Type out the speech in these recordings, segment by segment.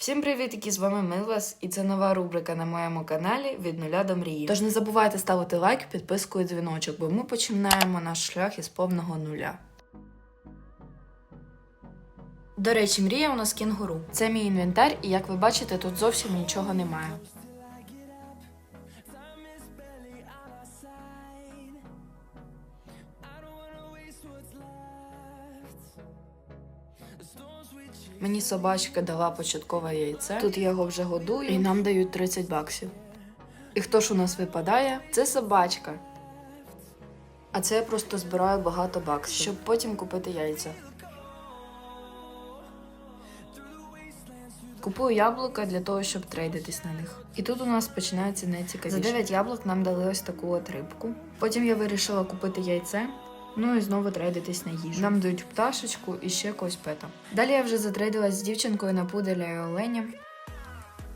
Всім привіт, з вами Милвас, і це нова рубрика на моєму каналі від нуля до мрії. Тож не забувайте ставити лайк, підписку і дзвіночок, бо ми починаємо наш шлях із повного нуля. До речі, мрія у нас кінгуру. Це мій інвентар, і як ви бачите, тут зовсім нічого немає. Мені собачка дала початкове яйце. Тут я його вже годую, і нам дають 30 баксів. І хто ж у нас випадає? Це собачка. А це я просто збираю багато баксів, щоб потім купити яйця. Купую яблука для того, щоб трейдитись на них. І тут у нас починається найцікавіше. За 9 яблук нам дали ось таку от рибку. Потім я вирішила купити яйце. Ну і знову трейдитись на їжу. Нам дають пташечку і ще когось пета. Далі я вже затрейдилась з дівчинкою на пуделя і оленя.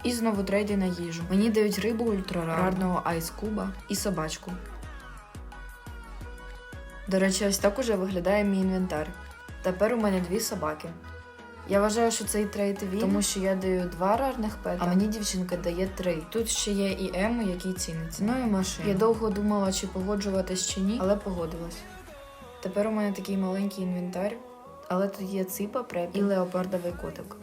І знову трейди на їжу. Мені дають рибу ультрарарного айскуба і собачку. До речі, ось так уже виглядає мій інвентар. Тепер у мене дві собаки. Я вважаю, що цей трейд він, тому що я даю два рарних пета, а мені дівчинка дає три. Тут ще є і М, який ціниться. Ну і машина. Я довго думала, чи погоджуватись чи ні, але погодилась. Тепер у мене такий маленький інвентар, але тут є ципа, преп і леопардовий котик.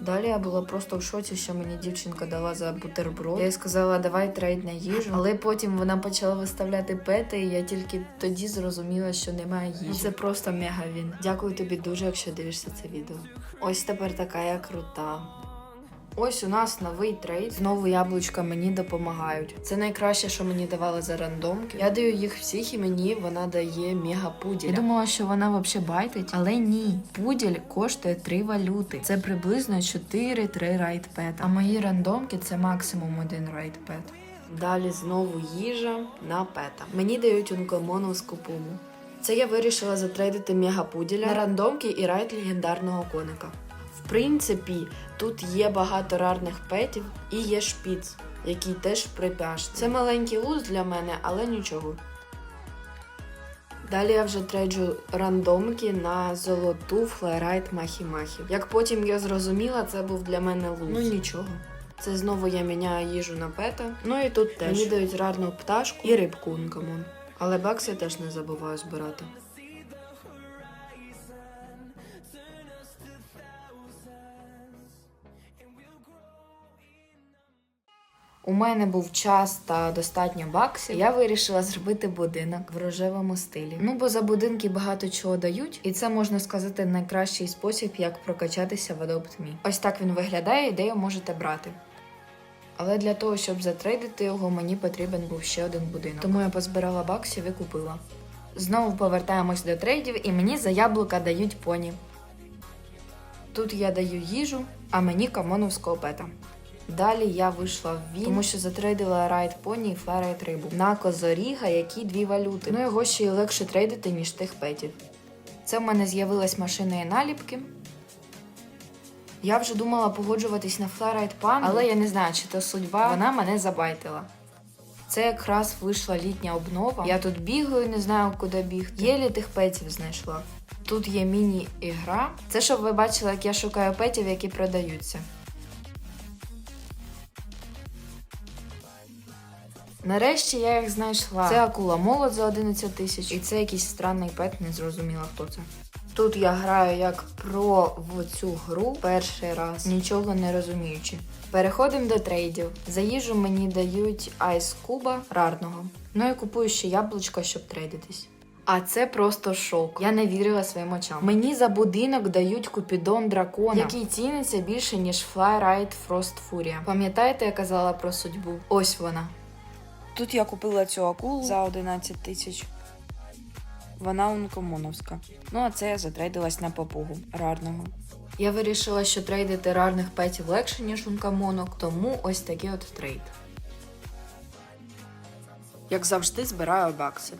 Далі я була просто в шоці, що мені дівчинка дала за бутерброд. Я їй сказала, давай трейд на їжу. Але потім вона почала виставляти пети, і я тільки тоді зрозуміла, що немає їжі. Це просто мега він. Дякую тобі дуже, якщо дивишся це відео. Ось тепер така я крута. Ось у нас новий трейд. Знову яблучка мені допомагають. Це найкраще, що мені давали за рандомки. Я даю їх всіх, і мені вона дає мега пуділь. Я думала, що вона взагалі байтить, але ні. Пуділь коштує 3 валюти. Це приблизно 4-3 райтпет. А мої рандомки це максимум один райтпет. Далі знову їжа на пета. Мені дають ункомоновську пуму. Це я вирішила затрейдити мегапуділя на рандомки і райт легендарного коника. В принципі, тут є багато рарних петів і є шпіц, який теж припяж. Це маленький луз для мене, але нічого. Далі я вже треджу рандомки на золоту флайрайт Махі-Махі. Як потім я зрозуміла, це був для мене луз. Ну нічого. Це знову я міняю їжу на пета. Ну і тут теж мені дають рарну пташку і рибку. Але бакси теж не забуваю збирати. У мене був час та достатньо баксів. Я вирішила зробити будинок в рожевому стилі. Ну бо за будинки багато чого дають, і це можна сказати найкращий спосіб, як прокачатися в Adopt Me. Ось так він виглядає, ідею можете брати. Але для того, щоб затрейдити його, мені потрібен був ще один будинок. Тому я позбирала баксів і купила. Знову повертаємось до трейдів, і мені за яблука дають поні. Тут я даю їжу, а мені камоновського пета. Далі я вийшла в він, тому що затрейдила райд поні і флайрайд рибу. На козоріга, які дві валюти. Ну його ще й легше трейдити, ніж тих петів. Це в мене з'явилась машина і наліпки. Я вже думала погоджуватись на флайрайд пан, але я не знаю, чи то судьба. Вона мене забайтила. Це якраз вийшла літня обнова. Я тут бігаю, не знаю, куди бігти. Єлі тих петів знайшла. Тут є міні-ігра. Це щоб ви бачили, як я шукаю петів, які продаються. Нарешті я їх знайшла. Це акула молот за 11 тисяч, і це якийсь странний пет, не зрозуміла хто це. Тут я граю як про в цю гру перший раз, нічого не розуміючи. Переходимо до трейдів. За їжу мені дають айс куба рарного. Ну і купую ще яблучко, щоб трейдитись. А це просто шок. Я не вірила своїм очам. Мені за будинок дають купідон дракона, який ціниться більше, ніж Flyride Frost Furia. Пам'ятаєте, я казала про судьбу? Ось вона. Тут я купила цю акулу за 11 тисяч. Вона онкомоновська. Ну а це я затрейдилась на папугу рарного. Я вирішила, що трейдити рарних петів легше, ніж ункамонок, тому ось такий от трейд. Як завжди, збираю бакси.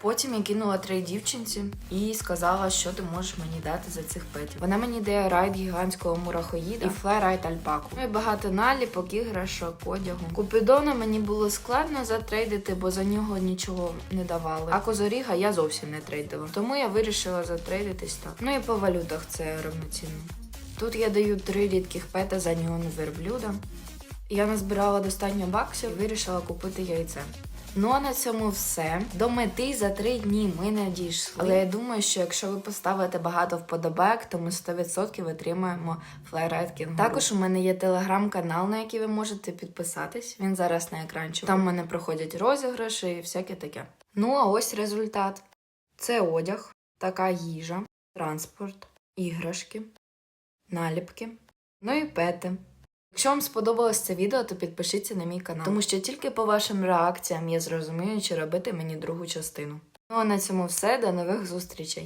Потім я кинула трей дівчинці і сказала, що ти можеш мені дати за цих петів. Вона мені дає райд гігантського мурахоїда і флай райд альпаку. Ну і багато наліпок, іграшок, одягу. Купідона мені було складно затрейдити, бо за нього нічого не давали. А козоріга я зовсім не трейдила. Тому я вирішила затрейдитись так. Ну і по валютах це равноцінно. Тут я даю три рідких пета за неон верблюда. Я назбирала достатньо баксів вирішила купити яйце. Ну а на цьому все. До мети за три дні ми не дійшли. Але я думаю, що якщо ви поставите багато вподобайок, то ми 100% отримаємо флайрайд. Також у мене є телеграм-канал, на який ви можете підписатись. Він зараз на екранчику. Там в мене проходять розіграші і всяке таке. Ну а ось результат: це одяг, така їжа, транспорт, іграшки, наліпки, ну і пети. Якщо вам сподобалось це відео, то підпишіться на мій канал, тому що тільки по вашим реакціям я зрозумію, чи робити мені другу частину. Ну а на цьому все. До нових зустрічей!